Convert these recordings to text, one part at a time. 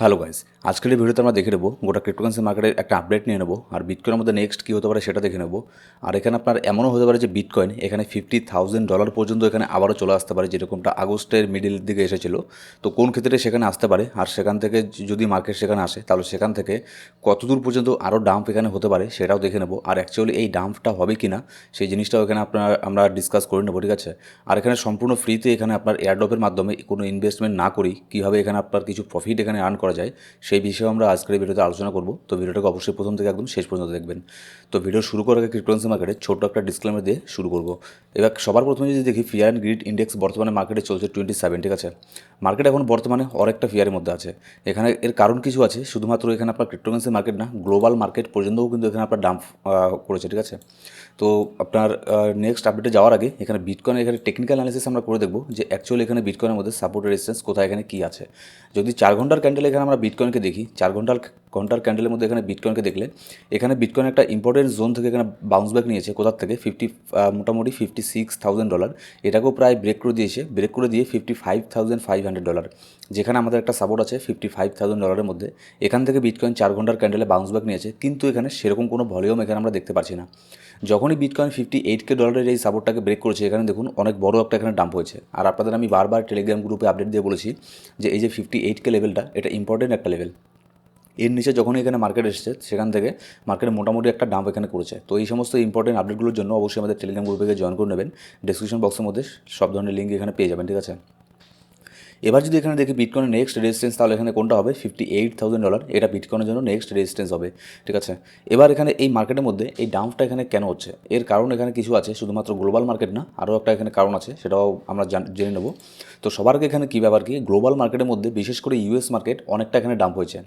Hello guys, আজকের এই ভিডিওতে আমরা দেখে নেব গোটা ক্রিপ্টোকারেন্সি মার্কেটের একটা আপডেট নিয়ে নেব, আর বিটকয়েনের মধ্যে নেক্সট কী হতে পারে সেটা দেখে নেব। আর এখানে আপনার এমনও হতে পারে যে বিটকয়েন এখানে ফিফটি থাউজেন্ড ডলার পর্যন্ত এখানে আবারও চলে আসতে পারে, যেরকমটা আগস্টের মিডিল দিকে এসেছিল। তো কোন ক্ষেত্রে সেখানে আসতে পারে? আর সেখান থেকে যদি মার্কেট সেখানে আসে, তাহলে সেখান থেকে কতদূর পর্যন্ত আরও ডাম্প এখানে হতে পারে সেটাও দেখে নেব। আর অ্যাকচুয়ালি এই ডাম্পটা হবে কি না সেই জিনিসটাও এখানে আপনার, আমরা ডিসকাস করে নেব, ঠিক আছে? আর এখানে সম্পূর্ণ ফ্রিতে এখানে আপনার এয়ারড্রপের মাধ্যমে কোনো ইনভেস্টমেন্ট না করি, কীভাবে এখানে আপনার কিছু প্রফিট এখানে আর্ন করা যায়, সেই বিষয়ে আমরা আজকের ভিডিওতে আলোচনা করব। তো ভিডিওটাকে অবশ্যই প্রথম থেকে একদম শেষ পর্যন্ত দেখবেন। তো ভিডিও শুরু করার আগে ক্রিপ্টোকারেন্সি মার্কেটে ছোট্ট একটা ডিসক্লেমার দিয়ে শুরু করব। এবার সবার প্রথমে যদি দেখি ফিয়ার অ্যান্ড গ্রিড ইন্ডেক্স বর্তমানে মার্কেটে চলছে টোয়েন্টি সেভেন ঠিক আছে মার্কেট এখন বর্তমানে অনেকটা ফিয়ারের মধ্যে আছে। এখানে এর কারণ কিছু আছে, শুধুমাত্র এখানে আপনার ক্রিপ্টোকারেন্সি মার্কেট না গ্লোবাল মার্কেট পর্যন্তও কিন্তু এখানে আপনার ডাম্প করেছে, ঠিক আছে? তো আপনার নেক্সট আপডেটে যাওয়ার আগে এখানে বিটকয়েন এখানে টেকনিক্যাল অ্যানালিসিস আমরা করে দেখব যে অ্যাকচুয়ালি এখানে বিটকয়েনের মধ্যে সাপোর্ট রেজিস্ট্যান্স কোথায়, এখানে কী আছে। যদি চার ঘণ্টার ক্যান্ডেল এখানে আমরা বিটকয়েনকে দেখি। চার ঘণ্টার ঘণ্টার ক্যান্ডেলের মধ্যে এখানে বিটকয়েনকে দেখলে, এখানে বিটকয়েন একটা ইম্পর্টেন্ট জোন থেকে এখানে বাউন্স ব্যাক নিয়েছে। কোথার থেকে? ফিফটি মোটামুটি ফিফটি সিক্স থাউজেন্ড ডলার এটাকেও প্রায় ব্রেক করে দিয়েছে। ব্রেক করে দিয়ে fifty five thousand five hundred dollar যেখানে আমাদের একটা সাপোর্ট আছে ফিফটি ফাইভ থাউজেন্ড ডলারের মধ্যে। এখান থেকে বিটকয়েন চার ঘণ্টার ক্যান্ডেলে বাউন্স ব্যাক নিয়েছে। কিন্তু এখানে সেরকম কোনো ভলিউম এখানে আমরা দেখতে পাচ্ছি না। যখনই বিটকয়েন ফিফটি এইট কে ডলারের এই সাপোর্টটাকে ব্রেক করেছে, এখানে দেখুন অনেক বড় একটা এখানে ডাম্প হয়েছে। আর আপনাদের আমি বারবার টেলিগ্রাম গ্রুপে আপডেট দিয়ে বলেছি যে এই যে ফিফটি এইট কে লেভেলটা এটা ইম্পর্টেন্ট একটা লেভেল এর নিচে যখনই এখানে মার্কেট এসেছে, সেখান থেকে মার্কেট মোটামুটি একটা ডাম্প এখানে করেছে। তো এই সমস্ত ইম্পর্টেন্ট আপডেটগুলোর জন্য অবশ্যই আমাদের টেলিগ্রাম গ্রুপে জয়েন করে নেবেন। ডিসক্রিপশন বক্সের মধ্যে সব ধরনের লিঙ্ক এখানে পেয়ে যাবেন, ঠিক আছে? এবার যদি এখানে দেখি বিটকয়েনের নেক্সট রেজিস্ট্যান্স তাহলে এখানে কোনটা হবে? ফিফটি এইট থাউজেন্ড ডলার এটা বিটকয়েনের জন্য নেক্সট রেজিস্ট্যান্স হবে, ঠিক আছে? এবার এখানে এই মার্কেটের মধ্যে এই ডাম্পটা এখানে কেন হচ্ছে? এর কারণ এখানে কিছু আছে, শুধুমাত্র গ্লোবাল মার্কেট না আরও একটা এখানে কারণ আছে, সেটাও আমরা জেনে নেব। তো সবার আগে এখানে কী ব্যাপার কি? গ্লোবাল মার্কেটের মধ্যে বিশেষ করে ইউএস মার্কেট অনেকটা এখানে ডাম্প হয়েছে।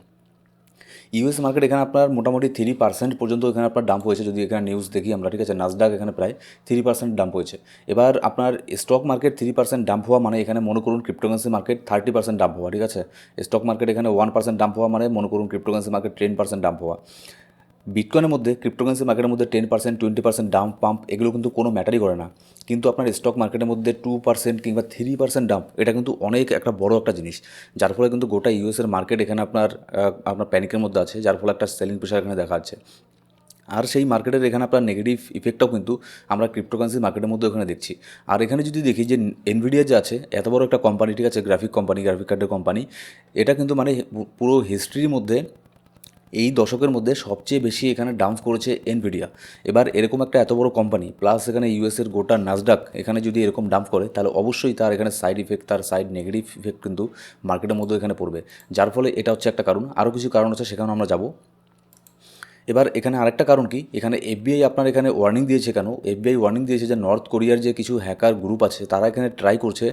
ইউএস মার্কেট এখানে আপনার মোটামুটি থ্রি পার্সেন্ট পর্যন্ত এখানে আপনার ডাম্প হয়েছে। যদি এখানে নিউজ দেখি আমরা, ঠিক আছে নাসডাক এখানে প্রায় থ্রি পার্সেন্ট ডাম্প হয়েছে। এবার আপনার stock market three percent dump হওয়া মানে এখানে মনে করুন cryptocurrency market thirty percent dump হওয়া, ঠিক আছে? স্টক মার্কেট এখানে ওয়ান পার্সেন্ট ডাম্প হওয়া মানে মনে করুন cryptocurrency market ten percent dump হওয়া। বিটকয়েনের মধ্যে ক্রিপ্টোকারেন্সি মার্কেটের মধ্যে ten percent twenty percent dump pump এগুলো কিন্তু কোনো ম্যাটারই করে না। কিন্তু আপনার স্টক মার্কেটের মধ্যে টু পার্সেন্ট কিংবা থ্রি পার্সেন্ট ডাম্প এটা কিন্তু অনেক একটা বড় একটা জিনিস। যার ফলে কিন্তু গোটা ইউএসের মার্কেট এখানে আপনার আপনার প্যানিকের মধ্যে আছে, যার ফলে একটা সেলিং প্রেশার এখানে দেখা যাচ্ছে। আর সেই মার্কেটের এখানে আপনার নেগেটিভ ইফেক্টটাও কিন্তু আমরা ক্রিপ্টোকারেন্সি মার্কেটের মধ্যে ওখানে দেখছি। আর এখানে যদি দেখি যে এনভিডিয়া যে আছে, এত বড় একটা কোম্পানি ঠিক আছে গ্রাফিক কোম্পানি গ্রাফিক কার্ডের কোম্পানি এটা কিন্তু মানে পুরো হিস্ট্রির মধ্যে এই দশকের মধ্যে সবচেয়ে বেশি এখানে ডাম্প করেছে এনভিডিয়া এবার এরকম একটা এত বড় কোম্পানি প্লাস এখানে ইউএসের গোটা নাজডাক এখানে যদি এরকম ডাম্প করে, তাহলে অবশ্যই তার এখানে সাইড ইফেক্ট তার সাইড নেগেটিভ ইফেক্ট কিন্তু মার্কেটের মধ্যে এখানে পড়বে। যার ফলে এটা হচ্ছে একটা কারণ। আরও কিছু কারণ আছে সেখানে আমরা যাব। এবার এখানে আরেকটা কারণ কি? এখানে এফবিআই আপনার এখানে ওয়ার্নিং দিয়েছে কেন? এফবিআই ওয়ার্নিং দিয়েছে যে নর্থ কোরিয়ার যে কিছু হ্যাকার গ্রুপ আছে, তারা এখানে ট্রাই করছে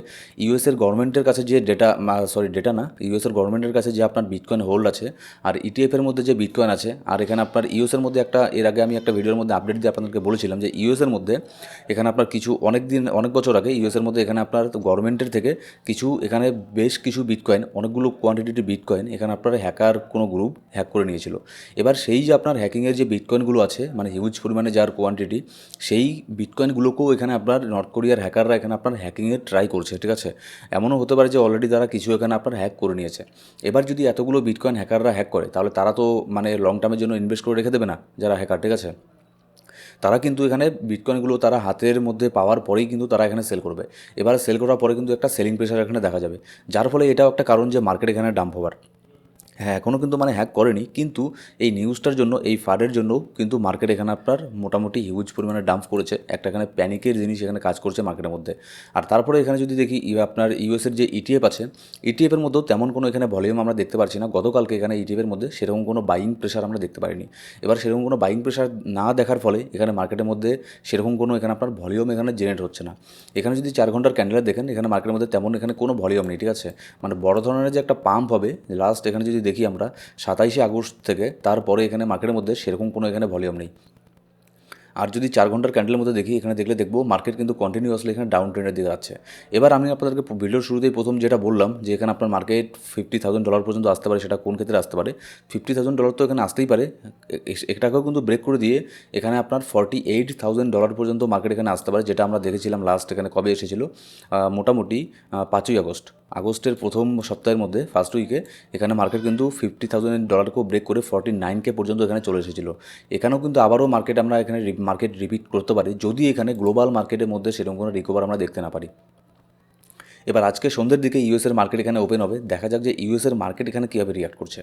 ইউএসের গভর্নমেন্টের কাছে যে ডেটা সরি ডেটা না ইউএসের গভর্নমেন্টের কাছে যে আপনার বিটকয়েন হোল্ড আছে আর ইটিএফের মধ্যে যে বিটকয়েন আছে আর এখানে আপনার ইউএসের মধ্যে একটা, এর আগে আমি একটা ভিডিওর মধ্যে আপডেট দিয়ে আপনাদেরকে বলেছিলাম যে ইউএসের মধ্যে এখানে আপনার কিছু অনেক দিন, অনেক বছর আগে ইউএসের মধ্যে এখানে আপনার গভর্নমেন্টের থেকে কিছু, এখানে বেশ কিছু বিটকয়েন অনেকগুলো কোয়ান্টিটি বিটকয়েন এখানে আপনার হ্যাকার কোনো গ্রুপ হ্যাক করে নিয়েছিল। এবার সেই যে আপনার হ্যাকিংয়ের যে বিটকয়েনগুলো আছে মানে হিউজ পরিমাণে যার কোয়ান্টিটি সেই বিটকয়েনগুলোকেও এখানে আপনার নর্থ কোরিয়ার হ্যাকাররা এখানে আপনার হ্যাকিংয়ের ট্রাই করছে, ঠিক আছে? এমনও হতে পারে যে অলরেডি তারা কিছু এখানে আপনার হ্যাক করে নিয়েছে। এবার যদি এতগুলো বিটকয়েন হ্যাকাররা হ্যাক করে, তাহলে তারা তো মানে লং টার্মের জন্য ইনভেস্ট করে রেখে দেবে না, যারা হ্যাকার ঠিক আছে? তারা কিন্তু এখানে বিটকয়েনগুলো তারা হাতের মধ্যে পাওয়ার পরেই কিন্তু তারা এখানে সেল করবে। এবার সেল করার পরে কিন্তু একটা সেলিং প্রেশার এখানে দেখা যাবে। যার ফলে এটাও একটা কারণ যে মার্কেট এখানে ডাম্প হওয়ার। হ্যাঁ এখনও কিন্তু মানে হ্যাক করেনি। কিন্তু এই নিউজটার জন্য, এই ফাডের জন্য কিন্তু মার্কেট এখানে আপনার মোটামুটি হিউজ পরিমাণে ডাম্প করেছে। একটা এখানে প্যানিকের জিনিস এখানে কাজ করছে মার্কেটের মধ্যে। আর তারপরে এখানে যদি দেখি আপনার ইউএসের যে ইটিএফ আছে ইটিএফের মধ্যেও তেমন কোনো এখানে ভলিউম আমরা দেখতে পাচ্ছি না। গতকালকে এখানে ইটিএফের মধ্যে সেরকম কোনো বাইং প্রেশার আমরা দেখতে পারিনি। এবার সেরকম কোনো বাইং প্রেশার না দেখার ফলে এখানে মার্কেটের মধ্যে সেরকম কোনো এখানে আপনার ভলিউম এখানে জেনারেট হচ্ছে না। এখানে যদি চার ঘণ্টার ক্যান্ডেল দেখেন, এখানে মার্কেটের মধ্যে তেমন এখানে কোনো ভলিউম নেই, ঠিক আছে? মানে বড় ধরনের যে একটা পাম্প হবে লাস্ট এখানে যদি দেখি আমরা সাতাইশে আগস্ট থেকে তারপরে এখানে মার্কেটের মধ্যে সেরকম কোনো এখানে ভলিউম নেই। আর যদি চার ঘণ্টার ক্যান্ডেলের মধ্যে দেখি, এখানে দেখলে দেখব মার্কেট কিন্তু কন্টিনিউয়াসলি এখানে ডাউন ট্রেন্ডের দিকে যাচ্ছে। এবার আমি আপনাদেরকে ভিডিওর শুরুতেই প্রথম যেটা বললাম, যে এখানে আপনার মার্কেট ফিফটি থাউজেন্ড ডলার পর্যন্ত আসতে পারে, সেটা কোন ক্ষেত্রে আসতে পারে? ফিফটি থাউজেন্ড ডলার তো এখানে আসতেই পারে। এটাকেও কিন্তু ব্রেক করে দিয়ে এখানে আপনার ফর্টি এইট থাউজেন্ড ডলার পর্যন্ত মার্কেট এখানে আসতে পারে, যেটা আমরা দেখেছিলাম লাস্ট এখানে কবে এসেছিল? মোটামুটি পাঁচই আগস্ট। আগস্টের প্রথম সপ্তাহের মধ্যে ফার্স্ট উইকে এখানে মার্কেট কিন্তু ফিফটি থাউজেন্ড ডলারকেও ব্রেক করে ফর্টি নাইনকে পর্যন্ত এখানে চলে এসেছিল। এখানেও কিন্তু আবারও মার্কেট আমরা এখানে মার্কেট রিপিট করতে পারে, যদি এখানে গ্লোবাল মার্কেটের মধ্যে সেরকম কোনো রিকভার আমরা দেখতে না পারি। এবার আজকে সন্ধ্যের দিকে ইউএসের মার্কেট এখানে ওপেন হবে। দেখা যাক যে ইউএসের মার্কেট এখানে কীভাবে রিয়াক্ট করছে।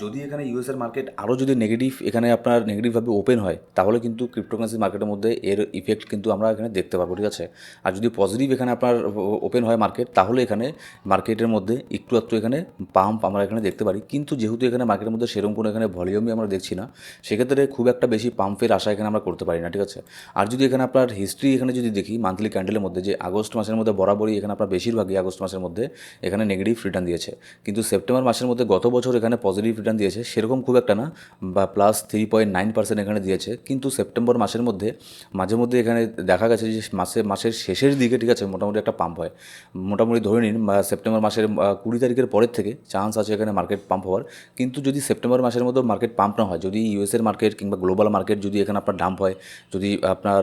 যদি এখানে ইউএসের মার্কেট আরও যদি নেগেটিভ এখানে আপনার নেগেটিভভাবে ওপেন হয়, তাহলে কিন্তু ক্রিপ্টোকারেন্সি মার্কেটের মধ্যে এর ইফেক্ট কিন্তু আমরা এখানে দেখতে পারব ঠিক আছে? আর যদি পজিটিভ এখানে আপনার ওপেন হয় মার্কেট তাহলে এখানে মার্কেটের মধ্যে একটু একটু এখানে পাম্প আমরা এখানে দেখতে পারি। কিন্তু যেহেতু এখানে মার্কেটের মধ্যে সেরকম কোনো এখানে ভলিউমই আমরা দেখছি না, সেক্ষেত্রে খুব একটা বেশি পাম্পের আশা এখানে আমরা করতে পারি না, ঠিক আছে? আর যদি এখানে আপনার হিস্ট্রি এখানে যদি দেখি মান্থলি ক্যান্ডেলের মধ্যে যে আগস্ট মাসের মধ্যে বরাবরই এখানে আপনার বেশিরভাগই আগস্ট মাসের মধ্যে এখানে নেগেটিভ রিটার্ন দিয়েছে। কিন্তু সেপ্টেম্বর মাসের মধ্যে গত বছর এখানে পজিটিভ রিটার্ন দিয়েছে, সেরকম খুব একটা না, বা plus three point nine percent এখানে দিয়েছে। কিন্তু সেপ্টেম্বর মাসের মধ্যে মাঝে মধ্যে এখানে দেখা গেছে যে মাসে, মাসের শেষের দিকে ঠিক আছে, মোটামুটি একটা পাম্প হয়। মোটামুটি ধরে নিন, বা সেপ্টেম্বর মাসের কুড়ি তারিখের পরের থেকে চান্স আছে এখানে মার্কেট পাম্প হওয়ার। কিন্তু যদি সেপ্টেম্বর মাসের মধ্যে মার্কেট পাম্প না হয়, যদি ইউএসের মার্কেট কিংবা গ্লোবাল মার্কেট যদি এখানে আপনার ডাম্প হয়, যদি আপনার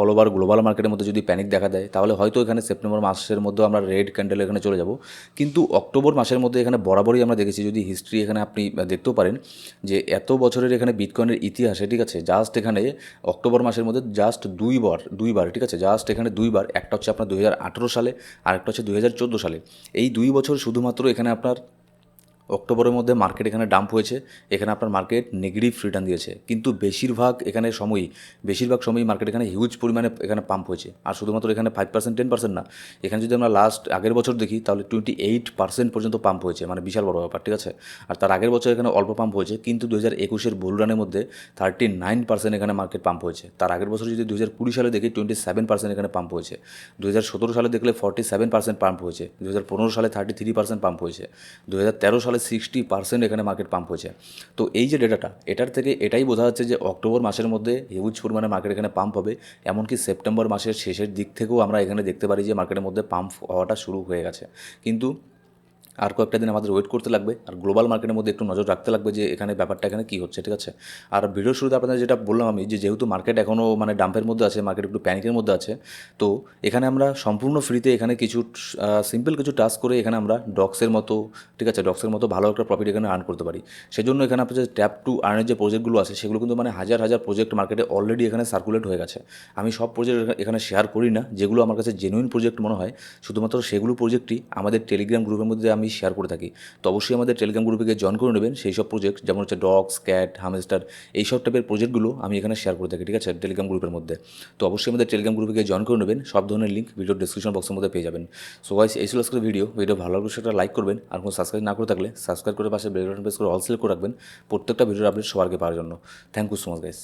অল ওভার গ্লোবাল মার্কেটের মধ্যে যদি প্যানিক দেখা দেয়, তাহলে হয়তো এখানে সেপ্টেম্বর মাসের মধ্যে আমরা রেড ক্যান্ডেল এখানে চলে যাব। কিন্তু অক্টোবর মাসের মধ্যে এখানে বরাবরই আমরা দেখেছি, যদি হিস্ট্রি এখানে আপনি দেখতেও পারেন যে এত বছরের এখানে বিটকয়েনের ইতিহাসে, ঠিক আছে জাস্ট এখানে অক্টোবর মাসের মধ্যে জাস্ট দুইবার দুইবার, ঠিক আছে জাস্ট এখানে দুইবার, একটা হচ্ছে আপনার দু হাজার আঠেরো সালে আর একটা হচ্ছে দু হাজার চোদ্দ সালে। এই দুই বছর শুধুমাত্র এখানে আপনার অক্টোবরের মধ্যে মার্কেট এখানে ডাম্প হয়েছে, এখানে আপনার মার্কেট নেগেটিভ রিটার্ন দিয়েছে। কিন্তু বেশিরভাগ এখানে সময়ই, বেশিরভাগ সময়ই মার্কেট এখানে হিউজ পরিমাণে এখানে পাম্প হয়েছে। আর শুধুমাত্র এখানে ফাইভ পার্সেন্ট টেন পার্সেন্ট না, এখানে যদি আমরা লাস্ট আগের বছর দেখি, তাহলে টোয়েন্টি এইট পার্সেন্ট পর্যন্ত পাম্প হয়েছে মানে বিশাল বড় ব্যাপার, ঠিক আছে? আর তার আগের বছর এখানে অল্প পাম্প হয়েছে, কিন্তু দু হাজার একুশের বুল রানের মধ্যে থার্টি নাইন পার্সেন্ট এখানে মার্কেট পাম্প হয়েছে। তার আগের বছর যদি দু হাজার কুড়ি সালে দেখি টোয়েন্টি সেভেন পার্সেন্ট এখানে পাম্প হয়েছে। দু হাজার সতেরো সালে দেখলে ফর্টি সেভেন পার্সেন্ট পাম্প হয়েছে। দু হাজার পনেরো সালে থার্টি থ্রি পার্সেন্ট পাম্প হয়েছে। দু হাজার তেরো সালে সিক্সটি পার্সেন্ট এখানে মার্কেট পাম্প হয়েছে। তো এই যে ডেটাটা এটার থেকে এটাই বোঝা যাচ্ছে যে অক্টোবর মাসের মধ্যে হিউজ পরিমাণে মার্কেট এখানে পাম্প হবে। এমনকি সেপ্টেম্বর মাসের শেষের দিক থেকেও আমরা এখানে দেখতে পারি যে মার্কেটের মধ্যে পাম্প হওয়াটা শুরু হয়ে গেছে। কিন্তু আর কয়েকটা দিন আমাদের ওয়েট করতে লাগবে আর গ্লোবাল মার্কেটের মধ্যে একটু নজর রাখতে লাগবে যে এখানে ব্যাপারটা এখানে কী হচ্ছে, ঠিক আছে? আর ভিডিওর শুরুতে আপনাদের যেটা বললাম আমি যে যেহেতু মার্কেট এখনও মানে ডাম্পের মধ্যে আছে মার্কেট একটু প্যানিকের মধ্যে আছে, তো এখানে আমরা সম্পূর্ণ ফ্রিতে এখানে কিছু সিম্পল কিছু টাস্ক করে এখানে আমরা ডক্সের মতো, ঠিক আছে? ডক্সের মতো ভালো একটা প্রফিট এখানে আর্ন করতে পারি। সেজন্য এখানে আপনার ট্যাপ টু আর্নের যে প্রজেক্টগুলো আছে, সেগুলো কিন্তু মানে হাজার হাজার প্রজেক্ট মার্কেটে অলরেডি এখানে সার্কুলেট হয়ে গেছে। আমি সব প্রজেক্ট এখানে শেয়ার করি না, যেগুলো আমার কাছে জেনুইন প্রজেক্ট মনে হয়, শুধুমাত্র সেগুলো প্রজেক্টই আমাদের টেলিগ্রাম গ্রুপের মধ্যে আমি শেয়ার করে থাকি। তো অবশ্যই আমাদের টেলিগ্রাম গ্রুপে গিয়ে জয়েন করে নেবেন। সেই সব প্রজেক্ট যেমন হচ্ছে ডগস ক্যাট হামস্টার এই সব টাইপের প্রজেক্টগুলো আমি এখানে শেয়ার করে থাকি, ঠিক আছে? টেলিগ্রাম গ্রুপের মধ্যে। তো অবশ্যই আমাদের টেলিগ্রাম গ্রুপে গিয়ে জয়েন করে নেবেন। সব ধরনের লিঙ্ক ভিডিও ডিসক্রিপশন বক্সের মধ্যে পেয়ে যাবেন। সো গাইস এই ছিল আজকের ভিডিও ভিডিও ভালো লাগলে সেটা লাইক করবেন। আর কোনো সাবস্ক্রাইব না করে থাকলে সাবস্ক্রাইব করে পাশে বেল বাটন প্রেস করে অল সিলেক্ট করে রাখবেন। প্রত্যেকটা ভিডিওর আপডেট সবার আগে পাওয়ার জন্য। Thank you so much guys